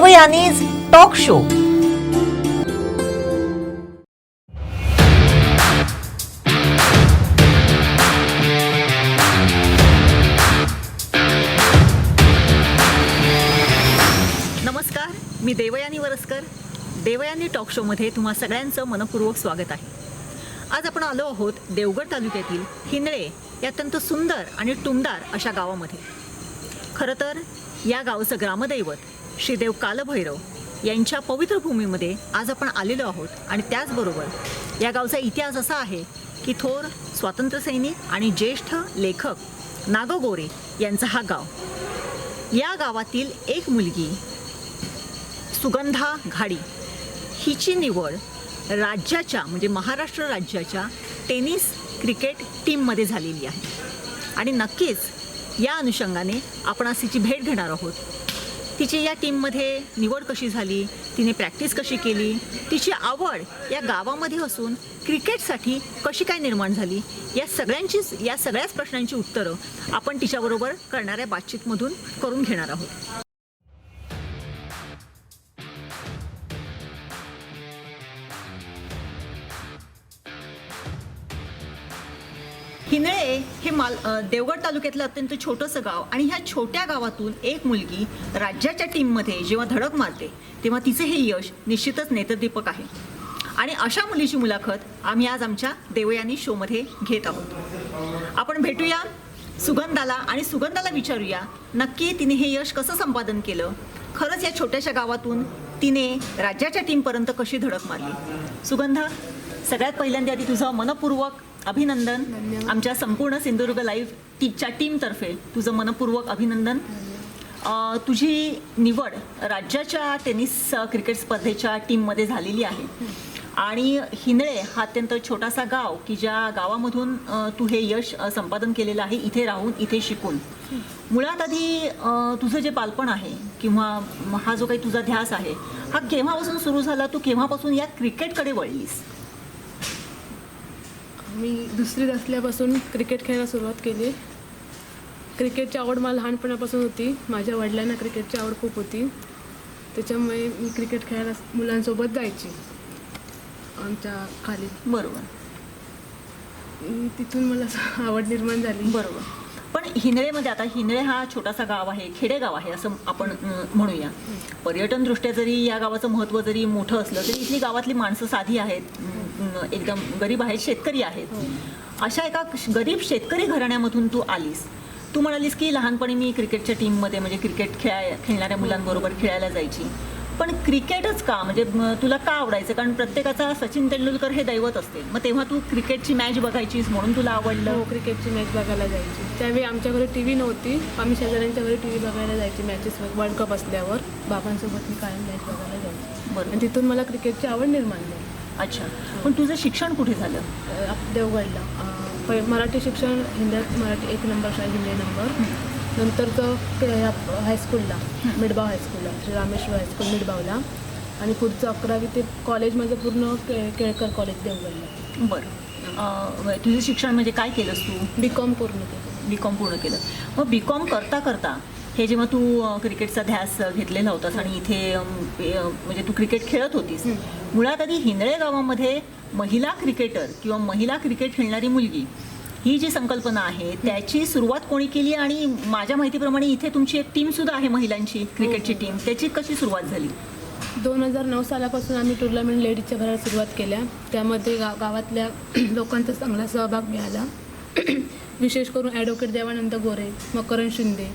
Devyani's talk show. नमस्कार मी Devyani Varaskar. Devyani talk शोमध्ये तुम्हा सगळ्यांचं मनपूर्वक स्वागत आहे. आज आपण आलो आहोत देवगड तालुक्यातील हिंदळे या अत्यंत सुंदर आणि टुमदार अशा गावामध्ये. खरं तर या गावचं ग्रामदैवत श्रीदेव कालभैरव यांच्या पवित्र भूमीमध्ये आज आपण आलेलो आहोत. आणि त्याचबरोबर या गावचा इतिहास असा आहे की थोर स्वातंत्र्यसैनिक आणि ज्येष्ठ लेखक नागो गोरे यांचा हा गाव. या गावातील एक मुलगी सुगंधा घाडी हिची निवड राज्याच्या म्हणजे महाराष्ट्र राज्याच्या टेनिस क्रिकेट टीममध्ये झालेली आहे. आणि नक्कीच या अनुषंगाने आपण आज तिची भेट घेणार आहोत. तिची या टीममध्ये निवड कशी झाली तिने प्रॅक्टिस कशी केली तिची आवड या गावामध्ये असून क्रिकेटसाठी कशी काय निर्माण झाली या सगळ्यांचीच या सगळ्याच प्रश्नांची उत्तरं आपण तिच्याबरोबर करणाऱ्या बातचीतमधून करून घेणार आहोत. हिनळे हे माल देवगड तालुक्यातलं अत्यंत छोटंसं गाव आणि ह्या छोट्या गावातून एक मुलगी राज्याच्या टीममध्ये जेव्हा धडक मारते तेव्हा तिचे हे यश निश्चितच नेत्रदीपक आहे. आणि अशा मुलीची मुलाखत आम्ही आज आमच्या देवयानी शोमध्ये घेत आहोत. आपण भेटूया सुगंधाला आणि सुगंधाला विचारूया नक्की तिने हे यश कसं संपादन केलं? खरंच या छोट्याशा गावातून तिने राज्याच्या टीमपर्यंत कशी धडक मारली? सुगंधा सगळ्यात पहिल्यांदा आधी तुझं मनपूर्वक अभिनंदन. आमच्या संपूर्ण सिंधुदुर्ग लाईव्ह टीच्या टीमतर्फे तुझं मनपूर्वक अभिनंदन. तुझी निवड राज्याच्या टेनिस क्रिकेट स्पर्धेच्या टीममध्ये झालेली आहे. आणि हिंदळे हा अत्यंत छोटासा गाव की ज्या गावामधून तू हे यश संपादन केलेलं आहे इथे राहून इथे शिकून. मुळात आधी तुझं जे बालपण आहे किंवा हा जो काही तुझा ध्यास आहे हा केव्हापासून सुरू झाला? तू केव्हापासून या क्रिकेटकडे वळलीस? मी दुसरीत असल्यापासून क्रिकेट खेळायला सुरुवात केली. क्रिकेटची आवड मला लहानपणापासून होती. माझ्या वडिलांना क्रिकेटची आवड खूप होती. त्याच्यामुळे मी क्रिकेट खेळायला मुलांसोबत जायची. आमच्या खाली. बरोबर. तिथून मला आवड निर्माण झाली. बरोबर. पण हिंदळेमध्ये आता हिंदळे हा छोटासा गाव आहे खेडेगाव आहे असं आपण म्हणूया. पर्यटन दृष्ट्या जरी या गावाचं महत्त्व जरी मोठं असलं तरी इथली गावातली माणसं साधी आहेत एकदम गरीब आहेत शेतकरी आहेत. अशा एका गरीब शेतकरी घराण्यामधून तू आलीस. तू म्हणालीस की लहानपणी मी क्रिकेटच्या टीममध्ये म्हणजे क्रिकेट खेळाय खेळणाऱ्या मुलांबरोबर खेळायला जायची. पण क्रिकेटच का? म्हणजे तुला का आवडायचं? कारण प्रत्येकाचा सचिन तेंडुलकर हे दैवत असते. मग तेव्हा तू क्रिकेटची मॅच बघायचीस म्हणून तुला आवडलं? हो क्रिकेटची मॅच बघायला जायची. त्यावेळी आमच्या घरी टी व्ही नव्हती. आम्ही शेजाऱ्यांच्या घरी टी व्ही बघायला जायची मॅचेस वर्ल्ड कप असल्यावर बाबांसोबत मी कायम मॅच बघायला जायची. बरोबर. आणि तिथून मला क्रिकेटची आवड निर्माण झाली. अच्छा. पण तुझं शिक्षण कुठे झालं? देवगडला. मराठी शिक्षण हिंद्यात मराठी एक नंबर शाळा हिंदी नंबर. नंतरचं ते ह्या हायस्कूलला मिडबाव हायस्कूलला श्री रामेश्वर हायस्कूल मिडबावला. आणि पुढचं अकरावी ते कॉलेज माझं पूर्ण के केळकर कॉलेज देवगडला. बरं. अं, तुझं शिक्षण म्हणजे काय केलंस तू? बी कॉम पूर्ण केलं. बी कॉम पूर्ण केलं. मग बी कॉम करता करता हे जेव्हा तू अं, क्रिकेटचा ध्यास अं, घेतलेला होतास आणि इथे अं, पे- अं, म्हणजे तू क्रिकेट खेळत होतीस मुळात आधी हिंदळे गावामध्ये महिला क्रिकेटर किंवा महिला क्रिकेट खेळणारी मुलगी ही जी संकल्पना आहे त्याची सुरुवात कोणी केली आणि माझ्या माहितीप्रमाणे इथे तुमची एक टीम सुद्धा आहे महिलांची क्रिकेटची टीम त्याची कशी सुरुवात झाली? दोन हजार नऊ सालापासून आम्ही टुर्नामेंट लेडीजच्या भरायला सुरुवात केल्या. त्यामध्ये गाव गावातल्या लोकांचा चांगला सहभाग मिळाला. विशेष करून ॲडव्होकेट देवानंद गोरे मकरन शिंदे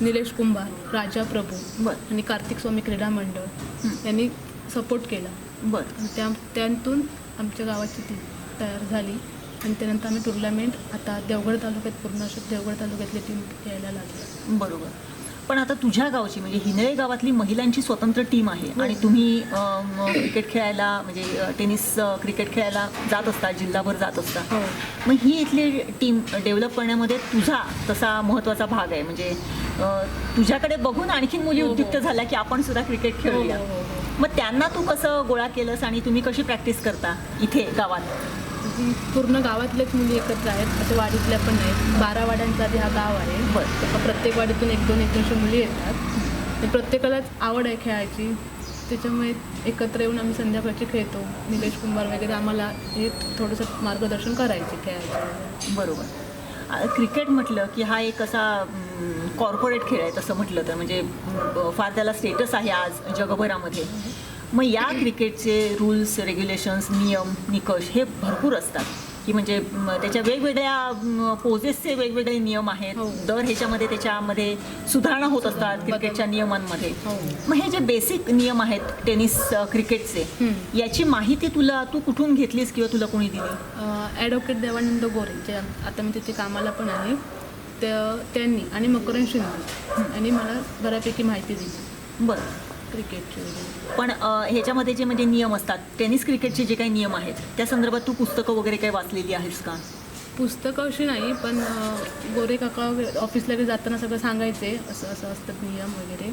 निलेश कुंभार राजा प्रभू बरं. आणि कार्तिक स्वामी क्रीडा मंडळ यांनी सपोर्ट केला. बरं. त्या त्यातून आमच्या गावाची टीम तयार झाली. आणि त्यानंतर आम्ही टुर्नामेंट आता देवगड तालुक्यात पूर्ण अशी देवगड तालुक्यातली टीम खेळायला लागली. बरोबर. पण आता तुझ्या गावची म्हणजे हिनळे गावातली महिलांची स्वतंत्र टीम आहे आणि तुम्ही अं, म, क्रिकेट खेळायला म्हणजे टेनिस क्रिकेट खेळायला जात असता जिल्हाभर जात असता. हो. मग ही इथली टीम डेव्हलप करण्यामध्ये तुझा तसा महत्त्वाचा भाग आहे. म्हणजे तुझ्याकडे बघून आणखीन मुली हो, हो. उद्युक्त झाल्या की आपण सुद्धा क्रिकेट खेळूया. हो, हो, हो. मग त्यांना तू कसं गोळा केलंस आणि तुम्ही कशी प्रॅक्टिस करता इथे गावात? जी पूर्ण गावातल्याच मुली एकत्र आहेत असं वाडीतल्या पण नाहीत. बारा वाड्यांचा आधी हा गाव आहे बरं. तर प्रत्येक वाडीतून एक दोन एक दोनशे मुली येतात. ते प्रत्येकालाच आवड आहे खेळायची. त्याच्यामुळे एकत्र येऊन आम्ही संध्याकाळची खेळतो. निलेश कुंभार वगैरे आम्हाला हे थोडंसं मार्गदर्शन करायचे खेळायचं. बरोबर. क्रिकेट म्हटलं की हा एक असा कॉर्पोरेट खेळ आहे तसं म्हटलं तर. म्हणजे फार त्याला स्टेटस आहे आज जगभरामध्ये. मग या क्रिकेटचे रूल्स रेग्युलेशन्स नियम निकष हे भरपूर असतात. की म्हणजे त्याच्या वेगवेगळ्या पोजेसचे वेगवेगळे नियम आहेत. हो. दर ह्याच्यामध्ये त्याच्यामध्ये सुधारणा होत असतात क्रिकेटच्या नियमांमध्ये. हो. मग हे जे बेसिक नियम आहेत टेनिस क्रिकेटचे. याची माहिती तुला तू कुठून घेतलीस किंवा तुला कोणी दिली? ॲडव्होकेट देवानंद गोरे जे आता मी तिथे कामाला पण आहे त्या- त्यांनी आणि मकरन शिंदे यांनी मला बऱ्यापैकी माहिती दिली. बरं. क्रिकेटची पण ह्याच्यामध्ये जे म्हणजे नियम असतात टेनिस क्रिकेटचे जे काही नियम आहेत त्या संदर्भात तू पुस्तकं वगैरे काही वाचलेली आहेस का? पुस्तकं अशी नाही पण गोरे काका ऑफिसला वगैरे जाताना सगळं सांगायचे असं असं असतात नियम वगैरे.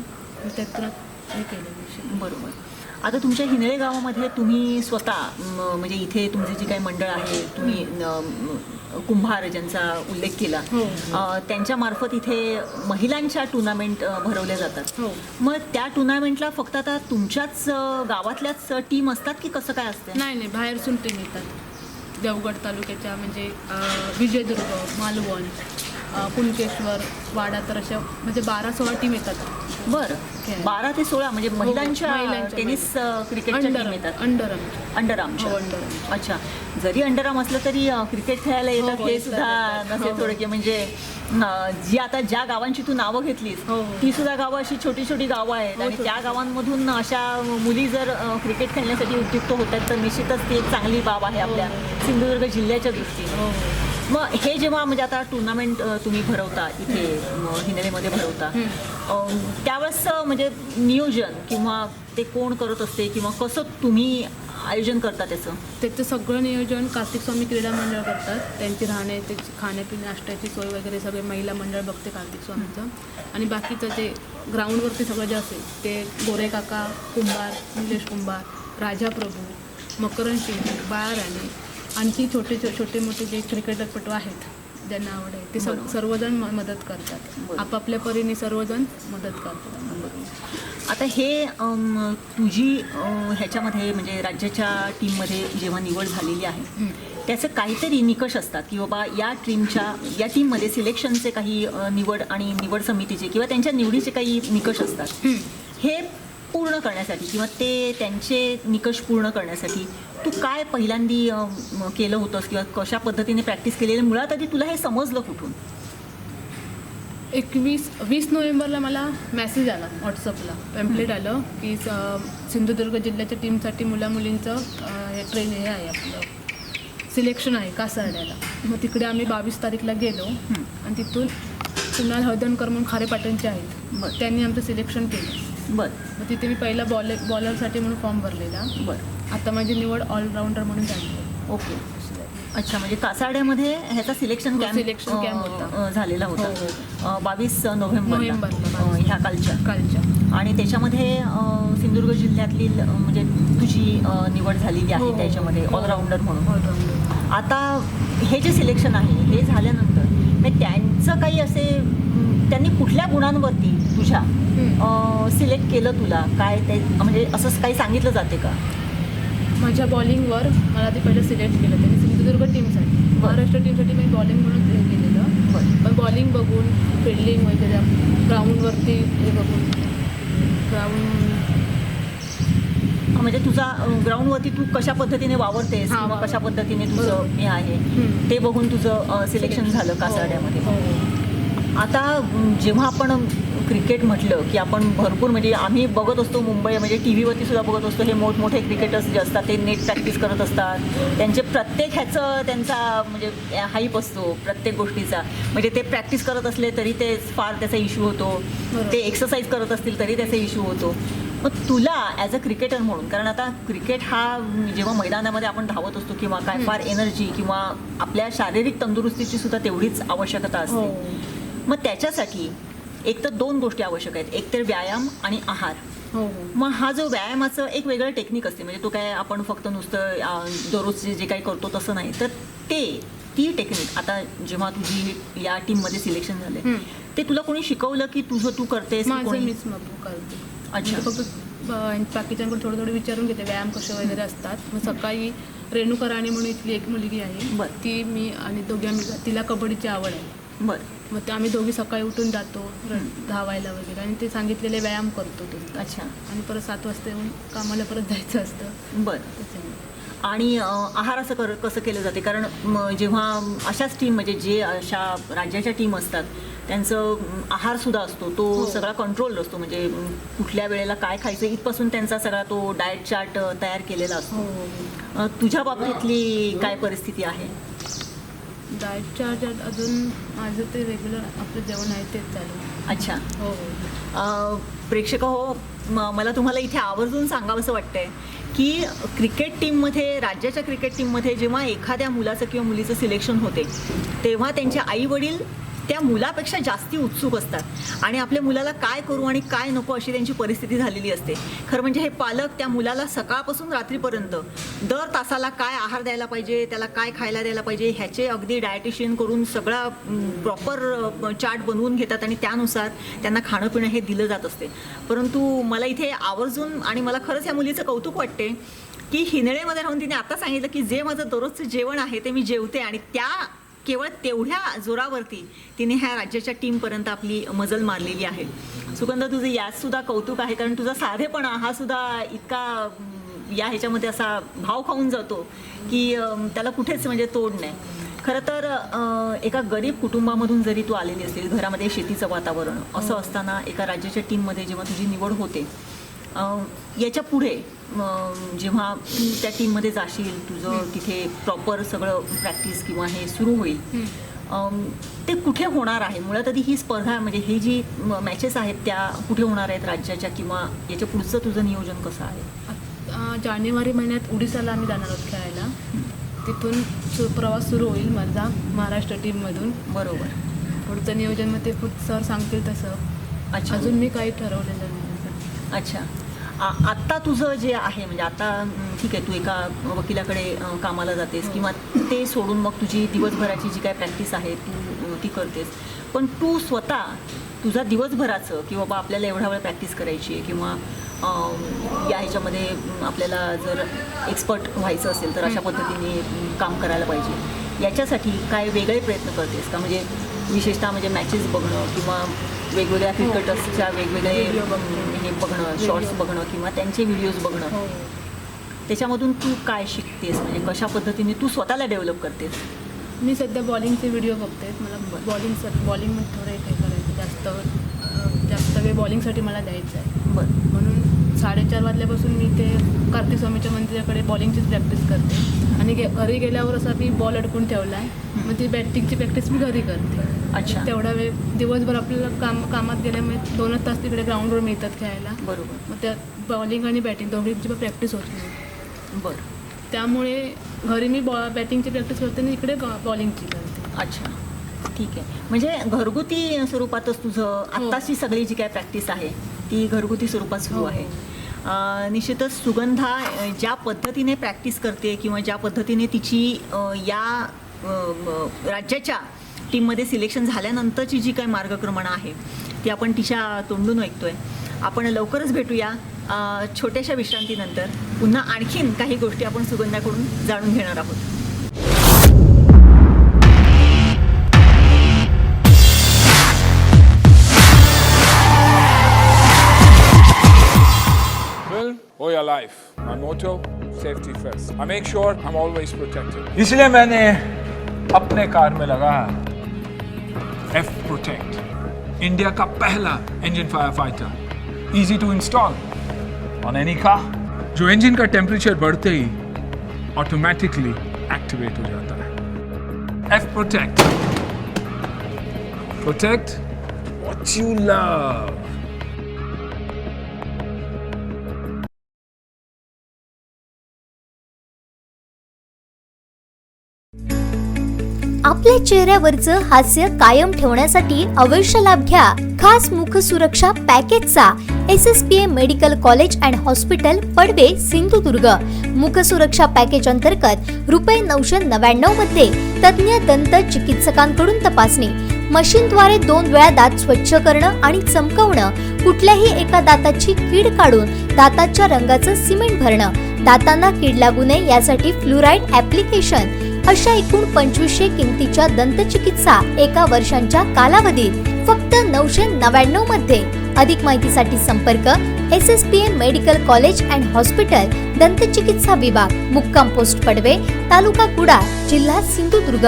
त्यातून हे केलं बरोबर. आता तुमच्या हिनळे गावामध्ये तुम्ही स्वतः म्हणजे इथे तुमचे जे काही मंडळ आहे तुम्ही कुंभार ज्यांचा उल्लेख केला. हो. त्यांच्या मार्फत इथे महिलांच्या टुर्नामेंट भरवल्या जातात. हो. मग त्या टुर्नामेंटला फक्त आता तुमच्याच गावातल्याच टीम असतात की कसं काय असते नाही नाही बाहेरसून टीम येतात देवगड तालुक्याच्या म्हणजे विजयदुर्ग मालवण अं, कुणकेश्वर वाडा तर अशा म्हणजे बारा सोळा टीम येतात बरं. बारा ते सोळा म्हणजे महिलांच्या महिलांच्या टेनिस क्रिकेटच्या टीम अंडर येतात अंडर अंडरआर्मच्या हो, underarm. अच्छा जरी अंडरआर्म असलं तरी क्रिकेट खेळायला येतात हो, हे येतात, सुद्धा येतात. नसेल हो. थोडं की म्हणजे अ, जी आता ज्या गावांची तू नावं घेतलीस हो. ती सुद्धा गावं अशी छोटी छोटी गावं आहेत हो, आणि छोटी. त्या गावांमधून अशा मुली जर अ, क्रिकेट खेळण्यासाठी उद्युक्त होत आहेत तर निश्चितच ती एक चांगली बाब आहे आपल्या हो. सिंधुदुर्ग जिल्ह्याच्या दृष्टीने हो मग हे जेव्हा म्हणजे आता टुर्नामेंट तुम्ही भरवता इथे म, हिनलेमध्ये भरवता त्यावेळेस म्हणजे नियोजन किंवा ते कोण करत असते किंवा कसं तुम्ही आयोजन करता त्याचं? त्याचं सगळं नियोजन कार्तिक स्वामी क्रीडा मंडळ करतात. त्यांची राहणे त्याची खाण्यापिण्या नाश्त्याची सोय वगैरे सगळे महिला मंडळ बघते कार्तिक स्वामीचं. आणि बाकीचं जे ग्राउंडवरती सगळं जे असेल ते गोरे काका कुंभार निलेश कुंभार राजा प्रभू मकरन शिंदे बाळाराणे आणखी छोटे छोटे मोठे जे क्रिकेटपटू आहेत ज्यांना आवड आहे ते बरोबर. सर्वजण मदत करतात. आपापल्या परीने सर्वजण मदत करतात. आता हे अम, तुझी ह्याच्यामध्ये म्हणजे राज्याच्या टीममध्ये जेव्हा निवड झालेली आहे त्याचे काहीतरी निकष असतात की बाबा या टीमच्या या टीममध्ये सिलेक्शनचे काही अ, निवड आणि निवड समितीचे किंवा त्यांच्या निवडीचे काही निकष असतात. हे पूर्ण करण्यासाठी किंवा ते त्यांचे निकष पूर्ण करण्यासाठी तू काय पहिल्यांदी केलं होतंस किंवा कशा पद्धतीने प्रॅक्टिस केलेली मुळात आधी तुला हे समजलं कुठून? एकवीस वीस नोव्हेंबरला मला मेसेज आला व्हॉट्सअपला पॅम्पलेट आलं की स- सिंधुदुर्ग जिल्ह्याच्या टीमसाठी मुला मुलींचं अं, हे ट्रेन हे आहे आपलं. सिलेक्शन आहे कासारड्याला. मग तिकडे आम्ही बावीस तारीखला गेलो. आणि तिथून कुणाल हळदणकर म्हणून खारे पाटणचे आहेत. त्यांनी आमचं सिलेक्शन केलं. बरं. मग तिथे मी पहिला बॉल बॉलरसाठी म्हणून फॉर्म भरलेला. बरं. आता माझी निवड ऑलराऊंडर म्हणून झाली. ओके. अच्छा म्हणजे कासारड्यामध्ये ह्याचा सिलेक्शन हो, कॅम्प selection camp होता. झालेला हो, होता बावीस नोव्हेंबर ह्या कालच्या. कालच्या. आणि त्याच्यामध्ये सिंधुदुर्ग जिल्ह्यातली म्हणजे तुझी निवड झालेली हो, आहे हो. त्याच्यामध्ये हो. ऑलराऊंडर म्हणून. आता हे जे सिलेक्शन आहे हे झाल्यानंतर म्हणजे त्यांचं काही असे त्यांनी कुठल्या गुणांवरती तुझ्या सिलेक्ट केलं तुला? काय ते म्हणजे असं काही सांगितलं जाते का? माझ्या बॉलिंगवर मला ते पहिलं सिलेक्ट केलं त्यांनी सिंधुदुर्ग टीमसाठी महाराष्ट्र टीमसाठी मी बॉलिंग म्हणून हे केलेलं. पण बॉलिंग बघून फिल्डिंग वगैरे ग्राउंडवरती हे बघून ग्राउंड म्हणजे तुझा ग्राउंडवरती तू कशा पद्धतीने वावरतेस किंवा कशा पद्धतीने तुझं. हे आहे. ते बघून तुझं सिलेक्शन झालं कासाड्यामध्ये हो, हो. आता जेव्हा आपण क्रिकेट म्हटलं की आपण भरपूर म्हणजे आम्ही बघत असतो मुंबई म्हणजे टी व्हीवरती सुद्धा बघत असतो. हे मोठमोठे क्रिकेटर्स जे असतात ते नेट प्रॅक्टिस करत असतात. त्यांचे प्रत्येक ह्याचं त्यांचा म्हणजे हाईप असतो प्रत्येक गोष्टीचा. म्हणजे ते प्रॅक्टिस करत असले तरी ते फार त्याचा इश्यू होतो. ते एक्सरसाइज करत असतील तरी त्याचा इश्यू होतो. मग तुला ॲज अ क्रिकेटर म्हणून कारण आता क्रिकेट हा जेव्हा मैदानामध्ये आपण धावत असतो किंवा काय फार एनर्जी किंवा आपल्या शारीरिक तंदुरुस्तीची सुद्धा तेवढीच आवश्यकता हो. असते मग त्याच्यासाठी एक तर दोन गोष्टी आवश्यक आहेत. एक तर व्यायाम आणि आहार. हो हो. मग हा जो व्यायामाचं एक वेगळं टेक्निक असते. म्हणजे तो काय आपण फक्त नुसतं दररोज जे काही करतो तसं नाही. तर ते ती टेक्निक आता जेव्हा तुझी या टीममध्ये सिलेक्शन झाले. ते तुला कोणी शिकवलं की तुझं तू करतेस अच्छा. म्हणजे फक्त ब- बाकीच्यांकडून थोडं थोडं विचारून घेते व्यायाम कसे वगैरे असतात. मग सकाळी रेणुका राणी म्हणून इथली एक मुलगी आहे. ती मी आणि दोघी आम्ही तिला कबड्डीची आवड आहे. बरं मग ते आम्ही दोघी सकाळी उठून जातो र- धावायला वगैरे. आणि ते सांगितलेले व्यायाम करतो तो. अच्छा. आणि परत सात वाजता येऊन कामाला परत जायचं असतं. बरं. त्याच्यामुळे. आणि अ, आहार असं कर कसं केलं जाते? कारण म, जेव्हा अशाच टीम म्हणजे जे अशा राज्याच्या टीम असतात त्यांचं आहारसुद्धा असतो. तो हो. सगळा कंट्रोल असतो. म्हणजे कुठल्या वेळेला काय खायचं इथपासून त्यांचा सगळा तो डाएट चार्ट तयार केलेला असतो. हो हो. अ, तुझ्या बाबतीतली काय परिस्थिती आहे? डाएट चार्ज अजून माझं ते रेग्युलर आपलं जेवण आहे तेच चालू अच्छा. हो. हो प्रेक्षक हो म- मला तुम्हाला इथे आवर्जून सांगावंसं वाटतंय की क्रिकेट टीममध्ये राज्याच्या क्रिकेट टीममध्ये जेव्हा एखाद्या मुलाचं किंवा मुलीचं सिलेक्शन होते तेव्हा त्यांचे आई वडील त्या मुलापेक्षा जास्ती उत्सुक असतात. आणि आपल्या मुलाला काय करू आणि काय नको अशी त्यांची परिस्थिती झालेली असते. खरं म्हणजे हे पालक त्या मुलाला सकाळपासून रात्रीपर्यंत दर तासाला काय आहार द्यायला पाहिजे त्याला काय खायला द्यायला पाहिजे ह्याचे अगदी डायटिशियन करून सगळा प्रॉपर चार्ट बनवून घेतात आणि त्यानुसार त्यांना खाणं पिणं हे दिलं जात असते. परंतु मला इथे आवर्जून आणि मला खरंच या मुलीचं कौतुक वाटते की हिनळेमध्ये राहून तिने आता सांगितलं की जे माझं दररोजचं जेवण आहे ते मी जेवते आणि त्या केवळ तेवढ्या जोरावरती तिने ह्या राज्याच्या टीमपर्यंत आपली मजल मारलेली आहे. सुगंध तुझं यात सुद्धा कौतुक आहे कारण तुझा साधेपणा हा सुद्धा इतका या ह्याच्यामध्ये असा भाव खाऊन जातो की त्याला कुठेच म्हणजे तोड नाही. खरं तर एका गरीब कुटुंबामधून जरी तू आलेली असेल घरामध्ये शेतीचं वातावरण असं असताना एका राज्याच्या टीममध्ये जेव्हा तुझी निवड होते याच्यापुढे जेव्हा तू त्या टीममध्ये जाशील तुझं तिथे प्रॉपर सगळं प्रॅक्टिस किंवा हे सुरू होईल. ते कुठे होणार आहे? मुळात आधी ही स्पर्धा म्हणजे ही जी मॅचेस आहेत त्या कुठे होणार आहेत राज्याच्या किंवा याच्या पुढचं तुझं नियोजन कसं आहे? जानेवारी महिन्यात उडीसाला आम्ही जाणार आहोत खेळायला. तिथून सु प्रवास सुरू होईल माझा महाराष्ट्र टीममधून बरोबर. पुढचं नियोजन मग ते पुढ सर सांगतील तसं. अच्छा. अजून मी काही ठरवलेलं नाही. अच्छा. आत्ता तुझं जे आहे म्हणजे आता ठीक आहे तू एका वकिलाकडे कामाला जातेस किंवा ते सोडून मग तुझी दिवसभराची जी काय प्रॅक्टिस आहे तू ती करतेस. पण तू स्वतः तुझा दिवसभराचं की बाबा आपल्याला एवढा वेळ प्रॅक्टिस करायची आहे किंवा या ह्याच्यामध्ये आपल्याला जर एक्सपर्ट व्हायचं असेल तर अशा पद्धतीने काम करायला पाहिजे. याच्यासाठी काय वेगळे प्रयत्न करतेस का? म्हणजे विशेषतः म्हणजे मॅचेस बघणं किंवा वेगवेगळ्या क्रिकेटर्सच्या वेगवेगळे हे बघणं शॉर्ट्स बघणं किंवा त्यांचे व्हिडिओज बघणं. हो. त्याच्यामधून तू काय शिकतेस? म्हणजे कशा पद्धतीने तू स्वतःला डेव्हलप करतेस? मी सध्या बॉलिंगचे व्हिडिओ बघते. मला बॉलिंग बॉलिंगमध्ये थोडं हे करायचं. जास्त जास्त वेळ बॉलिंगसाठी मला द्यायचं आहे. बरं. म्हणून साडेचार वाजल्यापासून मी ते कार्तिक स्वामीच्या मंदिराकडे बॉलिंगचीच प्रॅक्टिस करते. आणि गे घरी गेल्यावर असा मी बॉल अडकून ठेवला आहे. मग ती बॅटिंगची प्रॅक्टिस मी घरी करते. अच्छा. तेवढा वेळ दिवसभर आपल्याला काम कामात गेल्यामुळे दोनच तास तिकडे ग्राउंडवर मिळतात खेळायला. बरोबर. मग त्या बॉलिंग आणि बॅटिंग दोघींची पण प्रॅक्टिस होत नाही. बरं. त्यामुळे घरी मी बॉ बॅटिंगची प्रॅक्टिस करते आणि इकडे बॉलिंगची करते. अच्छा. ठीक आहे. म्हणजे घरगुती स्वरूपातच तुझं आत्ताची सगळी जी काय प्रॅक्टिस आहे ती घरगुती स्वरूपात सुरू हो. आहे. निश्चितच सुगंधा ज्या पद्धतीने प्रॅक्टिस करते किंवा ज्या पद्धतीने तिची या राज्याच्या टीममध्ये सिलेक्शन झाल्यानंतरची जी काही मार्गक्रमण आहे ती आपण तिच्या तोंडून ऐकतोय आपण लवकरच भेटूया छोट्याशा विश्रांतीनंतर पुन्हा आणखीन काही गोष्टी आपण सुगंधाकडून जाणून घेणार आहोत Will or your life. My motto, safety first. I make sure I'm always protected. इसलिए मैंने अपने कार में लगा एफ प्रोटेक्ट इंडिया का पहला engine fire fighter easy to install on any car जो इंजन का टेम्परेचर बढ़ते ही ऑटोमेटिकली एक्टिवेट हो जाता है. F protect protect what you love आपल्या चेहऱ्यावरचं हास्य कायम ठेवण्यासाठी अवश्य लाभ घ्या. खास मुख सुरक्षा पॅकेजचा S S P A medical college and hospital Padve Sindhudurg. मुख सुरक्षा पॅकेज अंतर्गत रुपये नऊशे नव्याण्णवमध्ये तज्ज्ञ दंत चिकित्सकांकडून तपासणी. मशीनद्वारे दोन वेळा दात स्वच्छ करणं आणि चमकवणं. कुठल्याही एका दाताची कीड काढून दाताच्या रंगाचं सिमेंट भरणं. दातांना कीड लागू नये यासाठी फ्लुराईड ऍप्लिकेशन अशा एकूण पंचवीसशे किमतीच्या दंतचिकित्सा एका वर्षांच्या कालावधीत फक्त नऊशे नव्याण्णवमध्ये. अधिक माहितीसाठी संपर्क S S P M medical college and hospital दंतचिकित्सा विभाग मुक्काम पोस्ट पडवे तालुका कुडाळ जिल्हा सिंधुदुर्ग.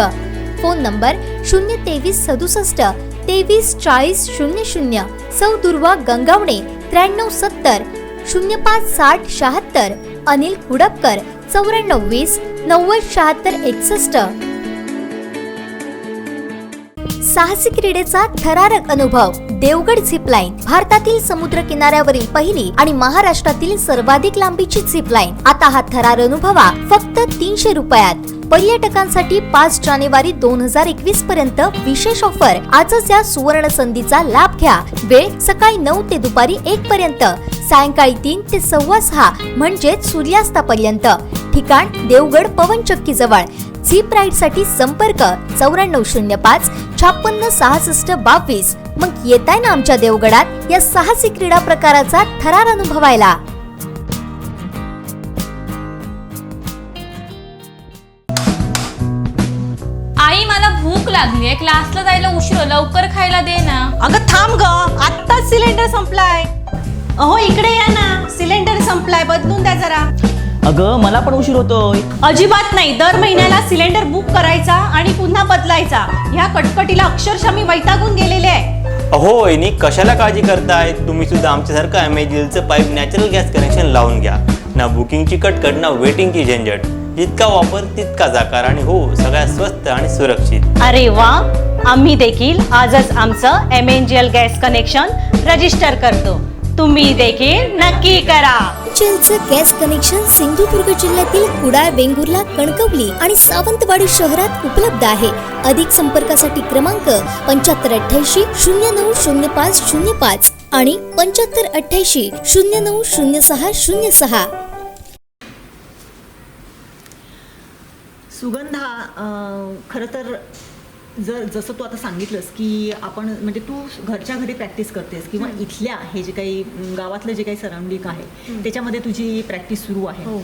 फोन नंबर शून्य तेवीस सदुसष्ट तेवीस चाळीस शून्य शून्य सौदुर्वा गंगावणे त्र्याण्णव सत्तर शून्य पाच साठ शहात्तर अनिल कुडपकर चौऱ्याण्णव वीस नव्वद शहात्तर एकसष्ट साहसी क्रीडेचा थरारक अनुभव. देवगड झिपलाईन भारतातील समुद्र किनाऱ्यावरील पहिली आणि महाराष्ट्रातील सर्वाधिक लांबीची झिपलाईन आता हा थरार अनुभवा फक्त तीनशे रुपयात. पर्यटकांसाठी पाच जानेवारी दोन हजार एकवीस पर्यंत विशेष ऑफर आजच या सुवर्ण संधीचा लाभ घ्या. वेळ सकाळी नऊ ते दुपारी एक पर्यंत. सायंकाळी तीन ते सव्वा सहा म्हणजेच सूर्यास्तापर्यंत. ठिकाण देवगड पवनचक्की जवळ झीप राईडसाठी संपर्क चौऱ्याण्णव शून्य पाच छापन्न सहासष्ट बावीस. मग येताय ना आमच्या देवगडात या साहसी क्रीडा प्रकाराचा थरार अनुभवायला. आई मला भूक लागली. आहे क्लासला जायला उशीर होईल. लवकर खायला दे ना. अगं थांब ग. आत्ताच सिलेंडर संपलाय. अहो इकडे या ना. सिलेंडर संपलाय. बदलून द्या जरा. अगं मला पण उशीर होतोय. अजिबात नाही. दर महिन्याला सिलेंडर बुक करायचा आणि पुन्हा बदलायचा. ह्या कटकटीला अक्षरशः मी वैतागून गेलेले आहे. अहो वहिनी कशाला काळजी करताय? तुम्ही सुद्धा आमच्यासारखं अमेझिलचं पाईप नॅचरल गॅस कनेक्शन लावून घ्या. ना बुकिंगची कटकट ना वेटिंगची झंझट. जितका वापर तितकाच आकार आणि हो सगळ्यात स्वस्त आणि सुरक्षित. अरे वा! आम्ही देखील आजच आमचं M N G L gas connection register करतो. तुम्ही देखील नक्की करा. चेलचं गॅस कनेक्शन सिंधुदुर्ग जिल्ह्यातील कुडाळ वेंगुर्ला कणकवली आणि सावंतवाडी शहरात उपलब्ध आहे. अधिक संपर्कासाठी क्रमांक पंच्याहत्तर अठ्ठ्याऐंशी शून्य नऊ शून्य पाच शून्य पाच आणि पंच्याहत्तर अठ्ठ्याऐंशी शून्य नऊ शून्य सहा शून्य सहा. सुगंधा हा खरं तर जर जसं तू आता सांगितलंस की आपण म्हणजे तू घरच्या घरी प्रॅक्टिस करतेस किंवा इथल्या हे जे काही गावातलं जे काही सराउंडिंग आहे त्याच्यामध्ये तुझी प्रॅक्टिस सुरू आहे. हो.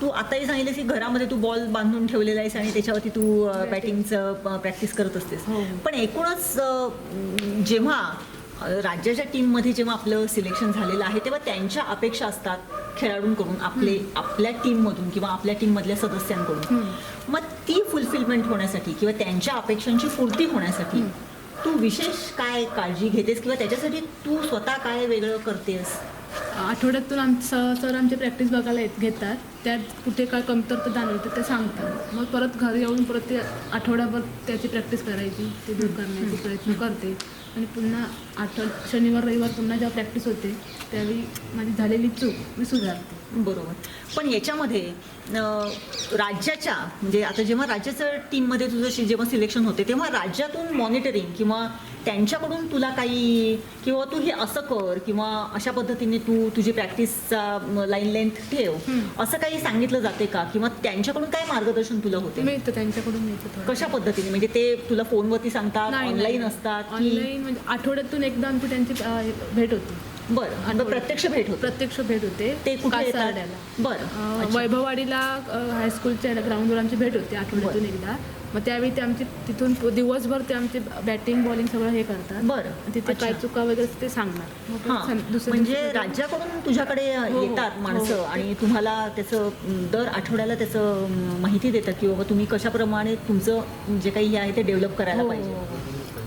तू आताही सांगितलंस की घरामध्ये तू बॉल बांधून ठेवलेला आहेस आणि त्याच्यावरती तू बॅटिंगचं प्रॅक्टिस करत असतेस. हो. पण एकूणच जेव्हा राज्याच्या टीममध्ये जेव्हा आपलं सिलेक्शन झालेलं आहे तेव्हा त्यांच्या अपेक्षा असतात खेळाडूंकडून आपले आपल्या टीममधून किंवा आपल्या टीममधल्या सदस्यांकडून. मग ती फुलफिलमेंट होण्यासाठी किंवा त्यांच्या अपेक्षांची पूर्ती होण्यासाठी तू विशेष काय काळजी घेतेस किंवा त्याच्यासाठी तू स्वतः काय वेगळं करतेस? आठवड्यातून आमचं सर आमची प्रॅक्टिस बघायला येत घेतात. त्यात कुठे काय कमतरता जाणवते ते सांगतात. मग परत घरी येऊन परत ते आठवड्याभर त्याची प्रॅक्टिस करायची ते दूर करण्याचा प्रयत्न करते. आणि पुन्हा आठवड शनिवार रविवार पुन्हा जेव्हा प्रॅक्टिस होते त्यावेळी माझी झालेली चूक मी सुधारते. बरोबर. पण याच्यामध्ये राज्याच्या म्हणजे आता जेव्हा राज्याचं टीममध्ये तुझं जेव्हा सिलेक्शन होते तेव्हा राज्यातून मॉनिटरिंग किंवा त्यांच्याकडून तुला काही किंवा तू हे असं कर किंवा अशा पद्धतीने तू तुझी प्रॅक्टिसचा लाईन लेंथ ठेव असं काही सांगितलं जाते का? किंवा त्यांच्याकडून काय मार्गदर्शन तुला होते? मिळतं त्यांच्याकडून मिळतं. कशा पद्धतीने? म्हणजे ते तुला फोनवरती सांगतात ऑनलाईन असतात की ऑनलाईन म्हणजे आठवड्यातून एकदा आमची त्यांची भेट होती. बरं मग प्रत्यक्ष भेट होते प्रत्यक्ष भेट होते ते कुठे येतात कासारड्याला. बरं अं, अच्छा. वैभववाडीला अं, हायस्कूलच्या ग्राउंडवर आमची भेट होती आठवड्यातून एकदा मग त्यावेळी ते आमची तिथून पु- दिवसभर ते आमचे बॅटिंग बॉलिंग सगळं हे करतात बरं. तिथे काय. चुका वगैरे ते सांगणार मग हां सं- दुसऱ्या म्हणजे दिवशी राज्याकडून तुझ्याकडे हो, हो. येतात माणसं हो. आणि तुम्हाला त्याचं दर आठवड्याला त्याचं माहिती देतात की बाबा तुम्ही कशाप्रमाणे तुमचं जे काही हे आहे ते डेव्हलप करायला हो, पाहिजे हो.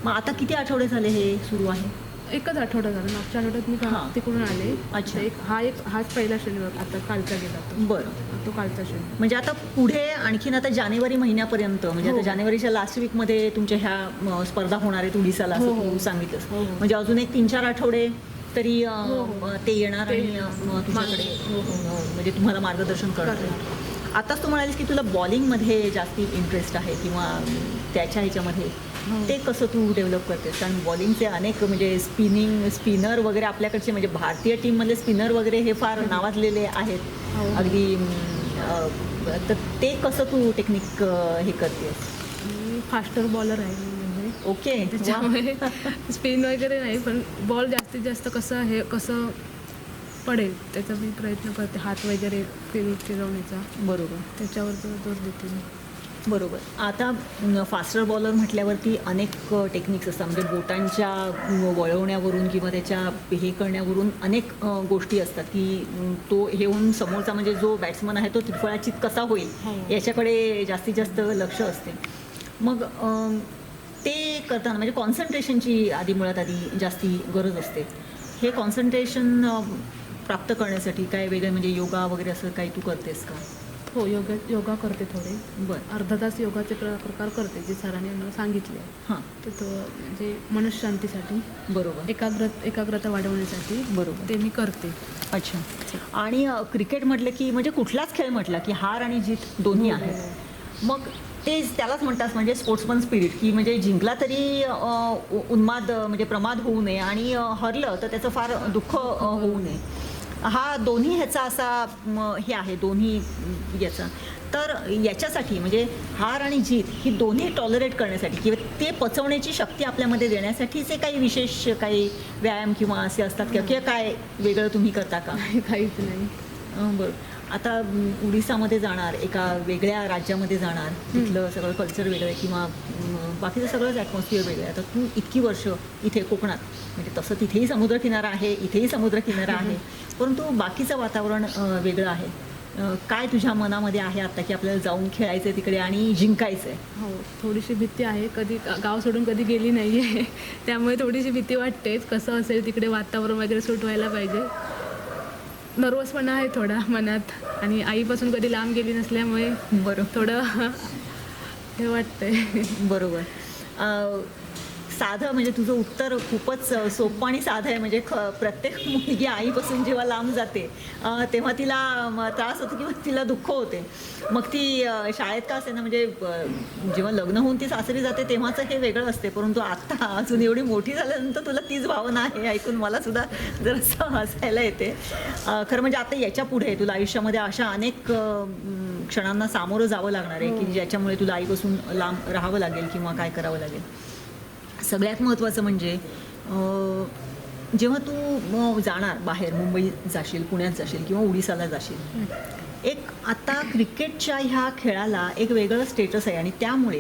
मग आता किती आठवडे झाले हे सुरू आहे एकच आठवडा झाला मागच्या आठवड्यात मी हां. तिकडून आले अच्छा. एक हा एक हाच पहिला शनिवार आता कालचा गेला तो बरं तो कालचा शनिवार म्हणजे आता पुढे आणखीन आता जानेवारी महिन्यापर्यंत म्हणजे आता हो. जानेवारीच्या लास्ट वीकमध्ये तुमच्या ह्या स्पर्धा होणार आहेत उडीसाला हो, असं हो. तू सांगितलंस हो, हो. म्हणजे अजून एक तीन चार आठवडे तरी अं, हो, हो. ते येणार ते आणि येणार. अं, तुझ्याकडे हो, हो. अं, म्हणजे तुम्हाला मार्गदर्शन करतात करतात. आताच तू म्हणालीस की तुला बॉलिंगमध्ये जास्ती इंटरेस्ट आहे किंवा त्याच्या ह्याच्यामध्ये. ते कसं तू डेव्हलप करतेस? कारण बॉलिंगचे अनेक म्हणजे स्पिनिंग स्पिनर वगैरे आपल्याकडचे म्हणजे भारतीय टीममधले स्पिनर वगैरे हे फार नावाजलेले आहेत. हो. अगदी तर ते कसं तू टेक्निक हे करतेस? फास्टर बॉलर आहे म्हणजे. ओके. त्याच्यामुळे स्पिन वगैरे नाही पण बॉल जास्तीत जास्त कसं हे कसं पडेल त्याचा मी प्रयत्न करते हात वगैरे फिर फिरवण्याचा. बरोबर. त्याच्यावर जोर देते मी. बरोबर. आता फास्टर बॉलर म्हटल्यावरती अनेक टेक्निक्स असतात. म्हणजे बोटांच्या वळवण्यावरून किंवा त्याच्या हे करण्यावरून अनेक गोष्टी असतात की तो हे होऊन समोरचा म्हणजे जो बॅट्समन आहे तो त्रिफळाचित कसा होईल याच्याकडे जास्तीत जास्त लक्ष असते. मग ते करताना म्हणजे कॉन्सन्ट्रेशनची आधी मुळात आधी जास्ती गरज असते. हे कॉन्सन्ट्रेशन प्राप्त करण्यासाठी काय वेगळं म्हणजे योगा वगैरे असं काही तू करतेस का? हो योगा योगा करते थोडे. बरं. अर्धा तास योगाचे प्र प्रकार करते जे सरांनी मला सांगितले. हां. तर तो म्हणजे मनशांतीसाठी. बरोबर. एकाग्र एकाग्रता वाढवण्यासाठी बरोबर. ते मी करते. अच्छा. आणि क्रिकेट म्हटलं की म्हणजे कुठलाच खेळ म्हटला की हार आणि जीत दोन्ही हो, आहेत. मग ते त्यालाच म्हणतात म्हणजे स्पोर्ट्समन स्पिरिट की म्हणजे जिंकला तरी उन्माद म्हणजे प्रमाद होऊ नये आणि हरलं तर त्याचं फार दुःख होऊ नये. हा दोन्ही ह्याचा असा म, हे आहे दोन्ही याचा. तर याच्यासाठी म्हणजे हार आणि जीत ही दोन्ही टॉलरेट करण्यासाठी किंवा ते पचवण्याची शक्ती आपल्यामध्ये देण्यासाठीचे काही विशेष काही व्यायाम किंवा असे असतात किंवा किंवा काय वेगळं तुम्ही करता का? काहीच नाही. बरं. आता उडिसामध्ये जाणार एका वेगळ्या राज्यामध्ये जाणार तिथलं सगळं कल्चर वेगळं आहे किंवा बाकीचं सगळंच ॲटमॉस्फिअर वेगळं आहे. आता तू इतकी वर्ष इथे कोकणात म्हणजे तसं तिथेही समुद्रकिनारा आहे इथेही समुद्रकिनारा आहे. परंतु बाकीचं वातावरण वेगळं आहे. काय तुझ्या मनामध्ये आहे आता की आपल्याला जाऊन खेळायचं आहे तिकडे आणि जिंकायचं आहे हो थोडीशी भीती आहे. कधी गाव सोडून कधी गेली नाही आहे त्यामुळे थोडीशी भीती वाटतेच कसं असेल तिकडे वातावरण वगैरे सूट व्हायला पाहिजे. नर्वसपणा आहे थोडा मनात आणि आईपासून कधी लांब गेली नसल्यामुळे बरोबर. थोडं हे वाटतंय. बरोबर. साधं म्हणजे तुझं उत्तर खूपच सोपं आणि साधं आहे. म्हणजे ख प्रत्येक मुलगी आईपासून जेव्हा लांब जाते तेव्हा तिला त्रास होतो किंवा तिला दुःख होते. मग ती शाळेत का असे ना म्हणजे जेव्हा लग्न होऊन ती सासरी जाते तेव्हाचं हे वेगळं असते. परंतु आता अजून एवढी मोठी झाल्यानंतर तुला तीच भावना आहे ऐकून मला सुद्धा जरासं हसायला येते. खरं म्हणजे आता याच्यापुढे तुला आयुष्यामध्ये अशा अनेक क्षणांना सामोरं जावं लागणार आहे की ज्याच्यामुळे तुला आईपासून लांब राहावं लागेल किंवा काय करावं लागेल. सगळ्यात महत्त्वाचं म्हणजे जेव्हा तू जाणार बाहेर मुंबई जाशील पुण्यात जाशील किंवा उडिसाला जाशील एक आता क्रिकेटच्या ह्या खेळाला एक वेगळं स्टेटस आहे आणि त्यामुळे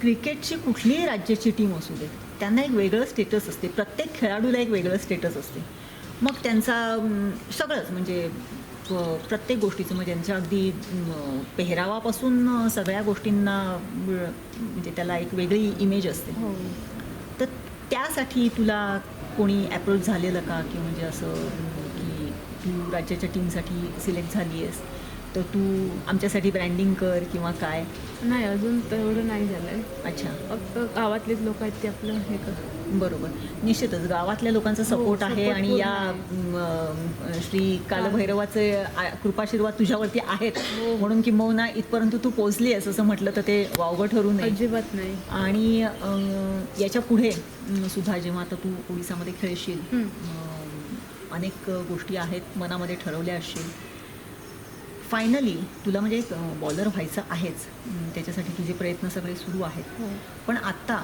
क्रिकेटची कुठलीही राज्याची टीम असू दे त्यांना एक वेगळं स्टेटस असते. प्रत्येक खेळाडूला एक वेगळं स्टेटस असते. मग त्यांचा सगळंच म्हणजे प्रत्येक गोष्टीचं म्हणजे त्यांच्या अगदी पेहरावापासून सगळ्या गोष्टींना म्हणजे त्याला एक वेगळी इमेज असते. हो. त्यासाठी तुला कोणी अप्रोच झालेलं का? की म्हणजे असं की तू राज्याच्या टीमसाठी सिलेक्ट झाली आहेस तर तू आमच्यासाठी ब्रँडिंग कर किंवा काय? नाही अजून तेवढं नाही झालंय. अच्छा. फक्त गावातलेच लोक आहेत ते आपलं हे कर बरोबर. निश्चितच गावातल्या लोकांचा सपोर्ट आहे support आणि पूर्ण या आहे. म, श्री कालभैरवाचे आ- कृपाशीर्वाद तुझ्यावरती आहेत. म्हणून किंबहुना इथपर्यंत तू पोहोचली आहेस असं म्हटलं तर ते वावगं ठरू नये. अजिबात नाही. आणि अं, याच्यापुढे अं, सुद्धा जेव्हा आता तू ओडिसामध्ये खेळशील हं. अं, अनेक गोष्टी आहेत मनामध्ये ठरवल्या असशील. फायनली तुला म्हणजे एक बॉलर व्हायचं आहेच. त्याच्यासाठी तुझे प्रयत्न सगळे सुरू आहेत. हो. पण आत्ता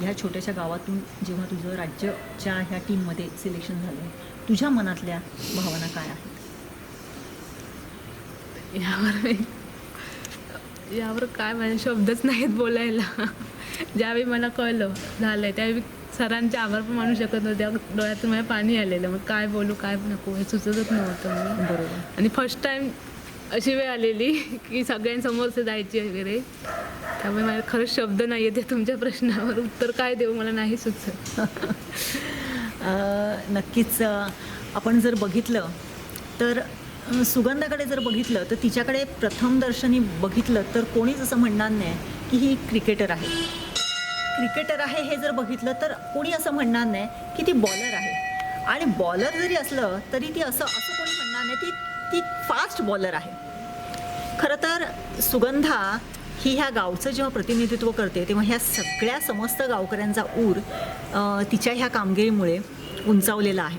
ह्या छोट्याशा गावातून जेव्हा तुझं राज्याच्या ह्या टीममध्ये सिलेक्शन झालं तुझ्या मनातल्या भावना काय आहेत? यावर मी- यावर काय माझे शब्दच नाहीत बोलायला. ज्यावेळी मला कळलं झालंय त्यावेळी सरांचे आभार पण मानू शकत नव्हते. डोळ्यातून माझ्या पाणी आलेलं. मग काय बोलू काय नको हे सुचतच नव्हतं. बरोबर. आणि फर्स्ट टाइम अशी वेळ आलेली की सगळ्यांसमोर जायची वगैरे. त्यामुळे मला खरंच शब्द नाही येते ते तुमच्या प्रश्नावर. उत्तर काय देऊ मला नाही सुचत. नक्कीच आपण जर बघितलं तर सुगंधाकडे जर बघितलं तर तिच्याकडे प्रथम दर्शनी बघितलं तर कोणीच असं म्हणणार नाही की ही क्रिकेटर आहे. क्रिकेटर आहे हे जर बघितलं तर कोणी असं म्हणणार नाही की ती बॉलर आहे. आणि बॉलर जरी असलं तरी ती असं असं कोणी म्हणणार नाही ती ती फास्ट बॉलर आहे. खरं तर सुगंधा ही ह्या गावचं जेव्हा प्रतिनिधित्व करते तेव्हा ह्या सगळ्या समस्त गावकऱ्यांचा ऊर तिच्या ह्या कामगिरीमुळे उंचावलेला आहे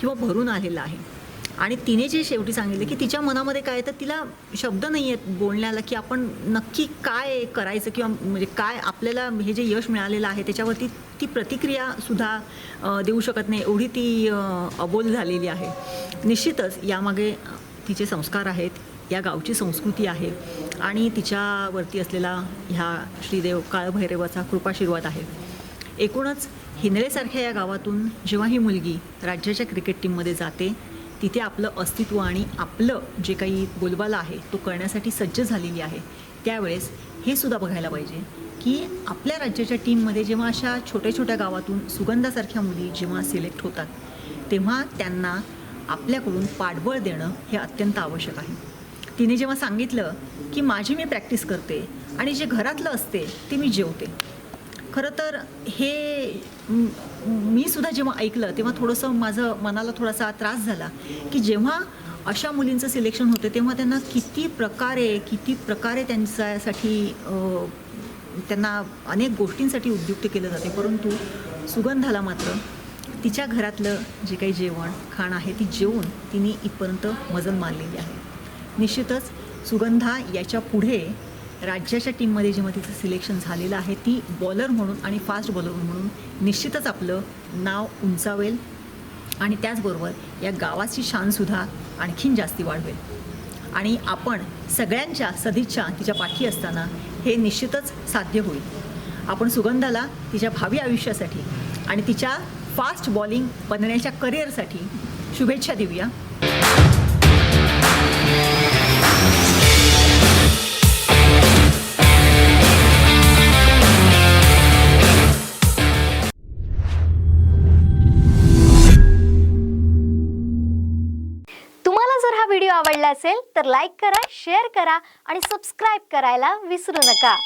किंवा भरून आलेला आहे. आणि तिने जे शेवटी सांगितले की तिच्या मनामध्ये काय तर तिला शब्द नाही आहेत बोलण्याला की आपण नक्की काय करायचं किंवा म्हणजे काय आपल्याला हे जे यश मिळालेलं आहे त्याच्यावरती ती प्रतिक्रियासुद्धा सुद्धा देऊ शकत नाही. एवढी ती अबोल झालेली आहे. निश्चितच यामागे तिचे संस्कार आहेत या गावची संस्कृती आहे आणि तिच्यावरती असलेला ह्या श्रीदेव काळभैरवाचा कृपाशीर्वाद आहे. एकूणच हिंदळेसारख्या या गावातून जेव्हा ही मुलगी राज्याच्या क्रिकेट टीममध्ये जाते तिथे आपलं अस्तित्व आणि आपलं जे काही बोलबाला आहे तो करण्यासाठी सज्ज झालेली आहे. त्यावेळेस हे सुद्धा बघायला पाहिजे की आपल्या राज्याच्या टीममध्ये जेव्हा अशा छोट्या छोट्या गावातून सुगंधासारख्या मुली जेव्हा सिलेक्ट होतात तेव्हा त्यांना आपल्याकडून पाठबळ देणं हे अत्यंत आवश्यक आहे. तिने जेव्हा सांगितलं की माझी मी प्रॅक्टिस करते आणि जे घरातलं असते ते मी जेवते. खरं तर हे मी सुद्धा जेव्हा ऐकलं तेव्हा थोडंसं माझं मनाला थोडासा त्रास झाला की जेव्हा अशा मुलींचं सिलेक्शन होतं तेव्हा त्यांना किती प्रकारे किती प्रकारे त्यांच्यासाठी त्यांना अनेक गोष्टींसाठी उद्युक्त केलं जाते. परंतु सुगंधाला मात्र. तिच्या घरातलं जे काही जेवण खाणं आहे ती जेवून तिने इथपर्यंत मजल मारलेली आहे. निश्चितच सुगंधा याच्यापुढे राज्याच्या टीममध्ये जेव्हा तिचं सिलेक्शन झालेलं आहे ती बॉलर म्हणून आणि फास्ट बॉलर म्हणून निश्चितच आपलं नाव उंचावेल आणि त्याचबरोबर या गावाची शानसुद्धा आणखीन जास्ती वाढवेल. आणि आपण सगळ्यांच्या सदिच्छा तिच्या पाठी असताना हे निश्चितच साध्य होईल. आपण सुगंधाला तिच्या भावी आयुष्यासाठी आणि तिच्या फास्ट बॉलिंग बनण्याच्या करिअरसाठी शुभेच्छा देऊया. तुम्हाला जर हा व्हिडिओ आवडला असेल तर लाईक करा शेअर करा आणि सबस्क्राईब करायला विसरू नका.